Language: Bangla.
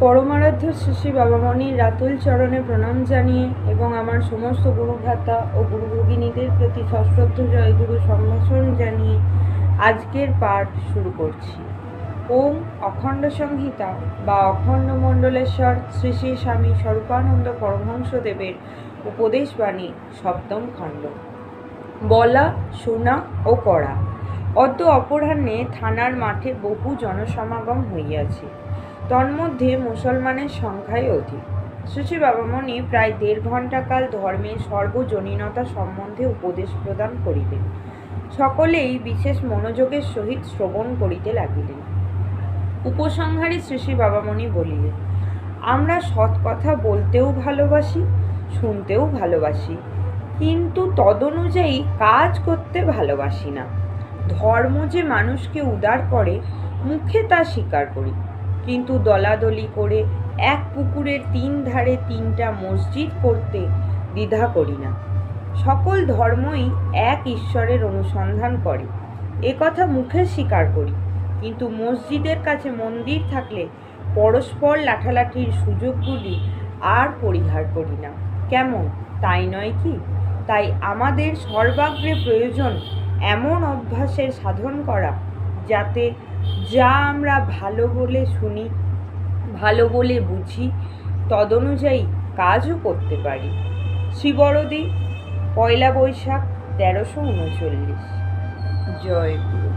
পরমারাধ্য শ্রী বাবামণির রাতুল চরণে প্রণাম জানিয়ে এবং আমার সমস্ত গুরু ভ্রাতা ও গুরু ভগিনীদের প্রতি সশ্রদ্ধ জয়গুরু সম্ভাষণ জানিয়ে আজকের পাঠ শুরু করছি। ওম অখণ্ড সংহিতা বা অখণ্ড মণ্ডলেশ্বর শ্রী শ্রী স্বামী স্বরূপানন্দ পরমহংসদেবের উপদেশবাণী সপ্তম খণ্ড। বলা, শোনা ও করা। অত অপরাহ্নে থানার মাঠে বহু জনসমাগম হইয়াছে। তন্মধ্যে মুসলমানের সংখ্যাই অধিক। শ্রী বাবামণি প্রায় দেড় ঘণ্টাকাল ধর্মের সর্বজনীনতা সম্বন্ধে উপদেশ প্রদান করিলেন। সকলেই বিশেষ মনোযোগের সহিত শ্রবণ করিতে লাগিলেন। উপসংহারে শ্রী বাবামণি বলিলেন, আমরা সৎ কথা বলতেও ভালোবাসি, শুনতেও ভালোবাসি, কিন্তু তদনুযায়ী কাজ করতে ভালোবাসি না। ধর্ম যে মানুষকে উদার করে, মুখে তা স্বীকার করি। কিন্তু দলাদলি করে এক পুকুরের তিন ধারে তিনটা মসজিদ করতে দ্বিধা করি না। সকল ধর্মই এক ঈশ্বরের অনুসন্ধান করে। কথা মুখে স্বীকার করি, কিন্তু মসজিদের কাছে মন্দির থাকলে পরস্পর লাঠালাঠির সুযোগগুলি আর পরিহার করি না। কেমন? তাই নয় কি? তাই আমাদের সর্বাগ্রে প্রয়োজন এমন অভ্যাসের সাধন করা, যাতে যা আমরা ভালো বলে শুনি, ভালো বলে বুঝি, তদনুযায়ী কাজও করতে পারি। শ্রীবরদী, পয়লা বৈশাখ তেরোশো উনচল্লিশ। জয় গুরু।